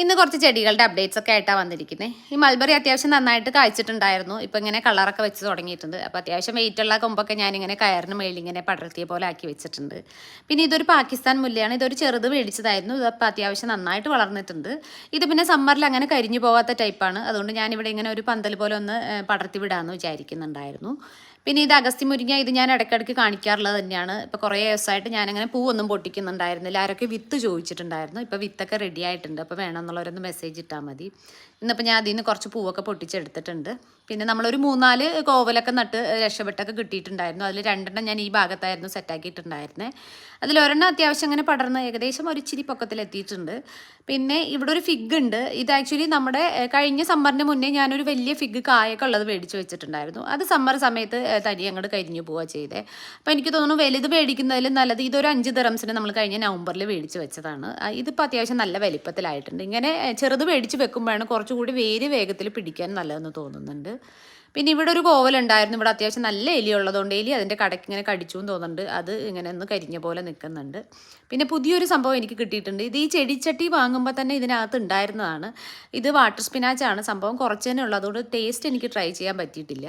ഇന്ന് കുറച്ച് ചെടികളുടെ അപ്ഡേറ്റ്സ് ഒക്കെ ആയിട്ടാണ് വന്നിരിക്കുന്നത് ഈ മൽബറി അത്യാവശ്യം നന്നായിട്ട് കായ്ച്ചിട്ടുണ്ടായിരുന്നു. ഇപ്പം ഇങ്ങനെ കളറൊക്കെ വെച്ച് തുടങ്ങിയിട്ടുണ്ട്. അപ്പോൾ അത്യാവശ്യം വെയിറ്റുള്ള കൊമ്പൊക്കെ ഞാനിങ്ങനെ കയറിന് മേളിൽ ഇങ്ങനെ പടർത്തിയ പോലെ ആക്കി വെച്ചിട്ടുണ്ട്. പിന്നെ ഇതൊരു പാകിസ്ഥാൻ മുല്ലയാണ്. ഇതൊരു ചെറുത് മേടിച്ചതായിരുന്നു. ഇതപ്പോൾ അത്യാവശ്യം നന്നായിട്ട് വളർന്നിട്ടുണ്ട്. ഇത് പിന്നെ സമ്മറിൽ അങ്ങനെ കരിഞ്ഞു പോകാത്ത ടൈപ്പാണ് അതുകൊണ്ട് ഞാനിവിടെ ഇങ്ങനെ ഒരു പന്തൽ പോലെ ഒന്ന് പടർത്തി വിടാമെന്ന് വിചാരിക്കുന്നുണ്ടായിരുന്നു. പിന്നെ ഇത് അഗസ്തി മുരിങ്ങ ഇത് ഞാൻ ഇടയ്ക്കിടയ്ക്ക് കാണിക്കാറുള്ളത് തന്നെയാണ്. ഇപ്പോൾ കുറേ ദിവസമായിട്ട് ഞാനങ്ങനെ പൂവൊന്നും പൊട്ടിക്കുന്നുണ്ടായിരുന്നില്ല. ആരൊക്കെ വിത്ത് ചോദിച്ചിട്ടുണ്ടായിരുന്നു. ഇപ്പോൾ വിത്തൊക്കെ റെഡി ആയിട്ടുണ്ട്. അപ്പോൾ വേണമെന്നുള്ളവരൊന്ന് മെസ്സേജ് ഇട്ടാൽ മതി. ഇന്നിപ്പോൾ ഞാൻ അതിൽ നിന്ന് കുറച്ച് പൂവൊക്കെ പൊട്ടിച്ചെടുത്തിട്ടുണ്ട്. പിന്നെ നമ്മളൊരു മൂന്നാൽ കോവലൊക്കെ നട്ട് രക്ഷപ്പെട്ടൊക്കെ കിട്ടിയിട്ടുണ്ടായിരുന്നു. അതിൽ രണ്ടെണ്ണം ഞാൻ ഈ ഭാഗത്തായിരുന്നു സെറ്റാക്കിയിട്ടുണ്ടായിരുന്നത് അതിലൊരെണ്ണം അത്യാവശ്യം അങ്ങനെ പടർന്ന് ഏകദേശം ഒരു ഇച്ചിരി പൊക്കത്തിലെത്തിയിട്ടുണ്ട് പിന്നെ ഇവിടെ ഒരു ഫിഗ് ഉണ്ട്. ഇത് ആക്ച്വലി നമ്മുടെ കഴിഞ്ഞ സമ്മറിന് മുന്നേ ഞാനൊരു വലിയ ഫിഗ് കായൊക്കെ ഉള്ളത് മേടിച്ച് വെച്ചിട്ടുണ്ടായിരുന്നു. അത് സമ്മർ സമയത്ത് തനി അങ്ങോട്ട് കരിഞ്ഞു പോവുക ചെയ്തേ. അപ്പോൾ എനിക്ക് തോന്നുന്നു വലുത് മേടിക്കുന്നതിൽ നല്ലത് ഇതൊരു അഞ്ച് ദിറംസിന് നമ്മൾ കഴിഞ്ഞ നവംബറിൽ മേടിച്ച് വെച്ചതാണ്. ഇതിപ്പോൾ അത്യാവശ്യം നല്ല വലിപ്പത്തിലായിട്ടുണ്ട്. ഇങ്ങനെ ചെറുത് മേടിച്ച് വെക്കുമ്പോഴാണ് കുറച്ചുകൂടി വേര് വേഗത്തിൽ പിടിക്കാൻ നല്ലതെന്ന് തോന്നുന്നുണ്ട്. പിന്നെ ഇവിടെ ഒരു കോവലുണ്ടായിരുന്നു ഇവിടെ അത്യാവശ്യം നല്ല എലി ഉള്ളതുകൊണ്ട് എലി അതിന്റെ കടയ്ക്ക് ഇങ്ങനെ കടിച്ചു എന്ന് തോന്നുന്നുണ്ട്. അത് ഇങ്ങനെ ഒന്ന് കരിഞ്ഞ പോലെ നിൽക്കുന്നുണ്ട് പിന്നെ പുതിയൊരു സംഭവം എനിക്ക് കിട്ടിയിട്ടുണ്ട്. ഇത് ഈ ചെടിച്ചട്ടി വാങ്ങുമ്പോൾ തന്നെ ഇതിനകത്ത് ഉണ്ടായിരുന്നതാണ്. ഇത് വാട്ടർ സ്പിനാച്ചാണ്. സംഭവം കുറച്ച് തന്നെ ഉള്ളൂ. അതുകൊണ്ട് ടേസ്റ്റ് എനിക്ക് ട്രൈ ചെയ്യാൻ പറ്റിയിട്ടില്ല.